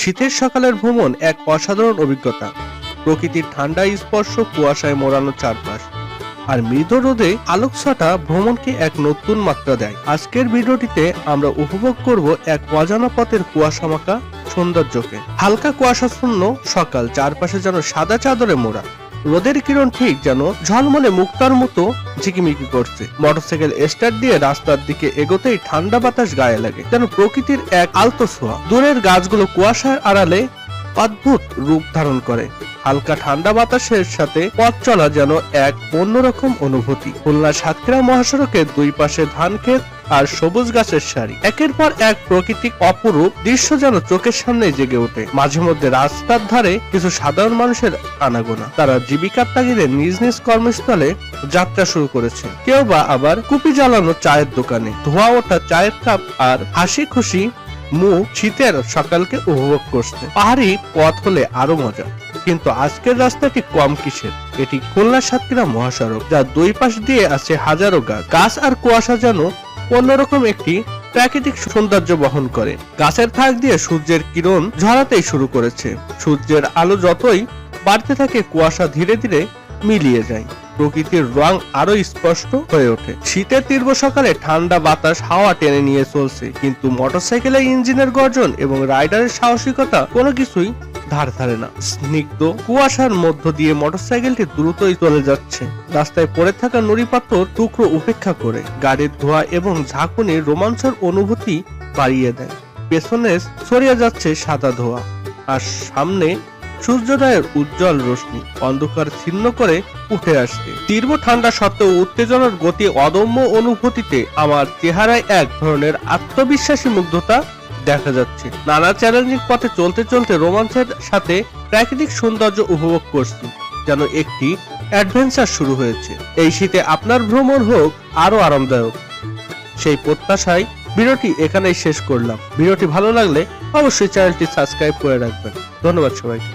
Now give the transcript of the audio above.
শীতের সকালের ভ্রমণ এক অসাধারণ অভিজ্ঞতা। প্রকৃতির ঠান্ডা স্পর্শ কুয়াশায় মোড়ানো চারপাশ। আর মৃদু রোদে আলোকছটা ভ্রমণকে এক নতুন মাত্রা দেয়। আজকের ভিডিওটিতে আমরা উপভোগ করব এক অজানা পথের কুয়াশা মাকা সৌন্দর্যকে। হালকা কুয়াশাচ্ছন্ন সকাল, চারপাশে যেন সাদা চাদরে মোড়া। রোদের কিরণ ঠিক যেন ঝলমলে মুক্তার মতো ঝিকিমিকি করছে। মোটরসাইকেল স্টার্ট দিয়ে রাস্তার দিকে এগোতেই ঠান্ডা বাতাস গায়ে লাগে, যেন প্রকৃতির এক আলতো ছোঁয়া। দূরের গাছগুলো কুয়াশার আড়ালে অদ্ভুত রূপ ধারণ করে। হালকা ঠান্ডা বাতাসের সাথে পথ চলা যেন এক অন্যরকম অনুভূতি। খুলনা সাতক্ষীরা মহাসড়কের দুই পাশে ধান ক্ষেত আর সবুজ গাছের সারি। একের পর এক প্রাকৃতিক অপরূপ দৃশ্য যেন চোখের সামনে জেগে ওঠে। মাঝে মধ্যে রাস্তার ধারে কিছু সাধারণ মানুষের আনাগোনা। তারা জীবিকার তাগিদে নিজ নিজ কর্মস্থলে যাত্রা শুরু করেছে। কেউ বা আবার কুপি জ্বালানো চায়ের দোকানে। ধোয়া ওঠা চায়ের কাপ আর হাসি খুশি মুখ শীতের সকালকে উপভোগ করছে। পাহাড়ি পথ হলে আরও মজা। কিন্তু আজকের রাস্তাটি কম কিসের? এটি খুলনা সাতক্ষীরা মহাসড়ক যার দুই পাশ দিয়ে আছে হাজারো গাছ। গাছ আর কুয়াশা যেন অন্যরকম একটি প্রাকৃতিক সৌন্দর্য বহন করে। গাছের থাক দিয়ে সূর্যের কিরণ ঝরাতেই শুরু করেছে। সূর্যের আলো যতই বাড়তে থাকে, কুয়াশা ধীরে ধীরে মিলিয়ে যায়। প্রকৃতির রং আরও স্পষ্ট হয়ে ওঠে। শীতের তীব্র সকালে ঠান্ডা বাতাস হাওয়া টেনে নিয়ে চলছে, কিন্তু মোটরসাইকেলের ইঞ্জিনের গর্জন এবং রাইডারের সাহসিকতা কোনো কিছুই ধার ধারে না। স্নিগ্ধ কুয়াশার মধ্য দিয়ে মোটরসাইকেলটি দ্রুতই চলে যাচ্ছে। রাস্তায় পড়ে থাকা নুড়ি পাথর টুকরো উপেক্ষা করে, গাড়ির ধোঁয়া এবং ঝাঁকুনির রোমাঞ্চের অনুভূতি বাড়িয়ে দেয়। পেছনে ছড়িয়ে যাচ্ছে সাদা ধোঁয়া আর সামনে সূর্যোদয়ের উজ্জ্বল রশ্মি, অন্ধকার ছিন্ন করে উঠে আসছে। তীব্র ঠান্ডা সত্ত্বেও উত্তেজনার গতি অদম্য অনুভূতিতে আমার চেহারায় এক ধরনের আত্মবিশ্বাসী মুগ্ধতা দেখা যাচ্ছে। নানা চ্যালেঞ্জিং পথে চলতে চলতে রোমাঞ্চের সাথে প্রাকৃতিক সৌন্দর্য উপভোগ করছি, যেন একটি অ্যাডভেঞ্চার শুরু হয়েছে। এই শীতে আপনার ভ্রমণ হোক আরও আরামদায়ক। সেই প্রত্যাশায় ভিডিওটি এখানেই শেষ করলাম। ভিডিওটি ভালো লাগলে অবশ্যই চ্যানেলটি সাবস্ক্রাইব করে রাখবেন। ধন্যবাদ সবাইকে।